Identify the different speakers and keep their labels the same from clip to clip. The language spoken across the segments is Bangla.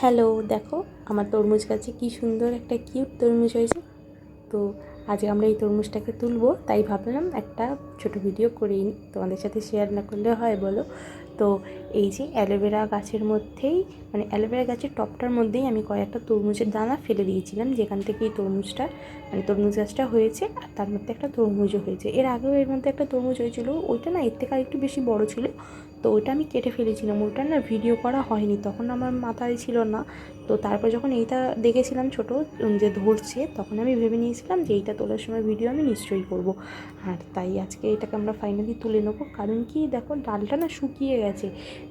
Speaker 1: হ্যালো, দেখো, আমার তরমুজ গাছে কি সুন্দর একটা কিউট তরমুজ হয়েছে। তো আজকে আমরা এই তরমুজটাকে তুলবো, তাই ভাবলাম একটা ছোট ভিডিও করেই তোমাদের সাথে শেয়ার না করলে হয়, বলো। তো এই যে অ্যালোভেরা গাছের মধ্যেই মানে অ্যালোভেরা গাছের টপটার মধ্যেই আমি কয়েকটা তরমুজের দানা ফেলে দিয়েছিলাম, যেখান থেকে এই তরমুজটা মানে তরমুজ গাছটা হয়েছে, আর তার মধ্যে একটা তরমুজও হয়েছে। এর আগেও এর মধ্যে একটা তরমুজ হয়েছিল, ওইটা না এর থেকে আর একটু বেশি বড় ছিল, তো ওইটা আমি কেটে ফেলেছিলাম। ওইটা না ভিডিও করা হয়নি, তখন আমার মাথায় ছিল না। তো তারপর যখন এইটা দেখেছিলাম ছোট যে ধরছে, তখন আমি ভেবে নিয়েছিলাম যে এইটা তোলার সময় ভিডিও আমি নিশ্চয়ই করব। আর তাই আজকে এটাকে আমরা ফাইনালি তুলে নেব। কারণ কি দেখো, ডালটা না শুকিয়ে গেছে।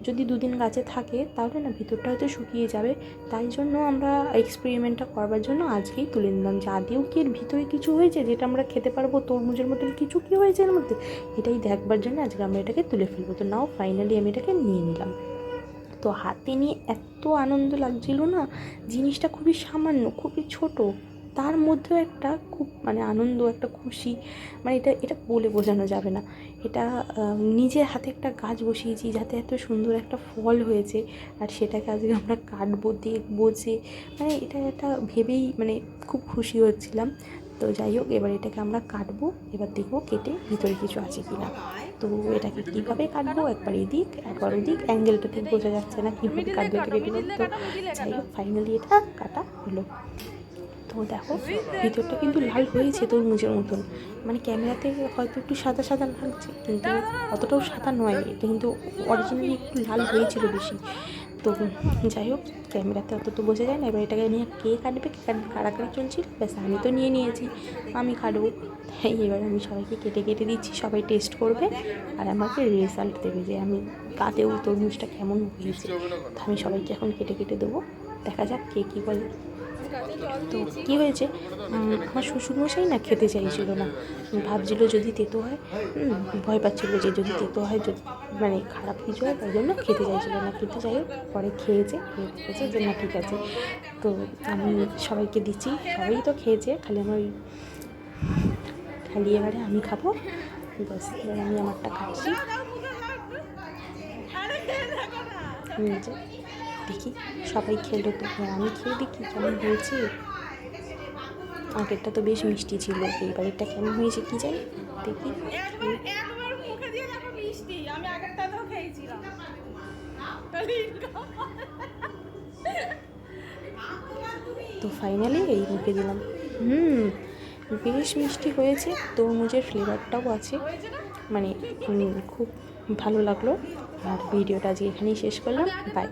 Speaker 1: যদি দুদিন গাছে থাকে, তাহলে না ভিতরটা হয়তো শুকিয়ে যাবে। তাই জন্য আমরা এক্সপেরিমেন্টটা করবার জন্য আজকেই তুলে নিলাম। যে আদেও কি এর ভিতরে কিছু হয়েছে যেটা আমরা খেতে পারব? তরমুজের মতন কিছু কি হয়েছে এর মধ্যে? এটাই দেখবার জন্য আজকে আমরা এটাকে তুলে ফেলব। তো নাও ফাইনালি আমি এটাকে নিয়ে নিলাম। তো হাতে নিয়ে এত আনন্দ লাগছিল না? জিনিসটা খুবই সামান্য, খুবই ছোট। তার মধ্যেও একটা খুব মানে আনন্দ, একটা খুশি মানে এটা এটা বলে বোঝানো যাবে না। এটা নিজের হাতে একটা গাছ বসিয়েছি যাতে এত সুন্দর একটা ফল হয়েছে আর সেটাকে আজকে আমরা কাটবো, দেখব যে মানে এটা একটা ভেবেই মানে খুব খুশি হচ্ছিলাম। তো যাই হোক, এবার এটাকে আমরা কাটবো, এবার দেখব কেটে ভিতরে কিছু আছে কি না তো এটাকে কীভাবে কাটবো, একবার এদিক, একবার ওদিক, অ্যাঙ্গেলটা ঠিক বোঝা যাচ্ছে না, কীভাবে কাটবে কেটে যাই হোক ফাইনালি এটা কাটা হলো। তো দেখো, ভিতরটা কিন্তু লাল হয়েছে তরমুজের মতন। মানে ক্যামেরাতে হয়তো একটু সাদা সাদা লাগছে, কিন্তু অতটাও সাদা নয়। এটা কিন্তু অরিজিনালি একটু লাল হয়েছিল বেশি। তো যাই হোক, ক্যামেরাতে অত তো বোঝা যায় না। এবার এটাকে নিয়ে কে কাটবে কে কাটবে কারাকারি চলছিল, ব্যাস আমি তো নিয়ে নিয়েছি। আমি কাটবো। তাই এবার আমি সবাইকে কেটে কেটে দিচ্ছি, সবাই টেস্ট করবে আর আমাকে রেজাল্ট দেবে যে আমি কাতেও তরমুজটা কেমন হয়েছে। আমি সবাইকে এখন কেটে কেটে দেবো। দেখা যাক কে কী বলে। তো কী হয়েছে? আমার শ্বশুরমশাই না খেতে চাইছিল না। ভাবছিল যদি তেতো হয় ভয় পাচ্ছিল যে যদি তেতো হয় যদি মানে খারাপ কিছু হয় তাই জন্য খেতে চাইছিল না। কিন্তু যাই হোক পরে খেয়েছে খেয়ে দেখেছে যে না ঠিক আছে। তো আমি সবাইকে দিচ্ছি সবাই তো খেয়েছে খালি আমার ওই খালি এবারে আমি খাব। ব্যাস এবার আমি আমারটা খাচ্ছি দেখি সবাই খেলো তো। হ্যাঁ, আমি খেয়ে দেখি কেমন হয়েছে। আগেরটা তো বেশ মিষ্টি ছিল এইবারেরটা কেমন হয়েছে কি জানি? দেখি। তো ফাইনালি এই মুখে দিলাম। হুম বেশ মিষ্টি হয়েছে তরমুজের ফ্লেভারটাও আছে। মানে খুব ভালো লাগল। আর ভিডিওটা আজকে এখানেই শেষ করলাম। বাই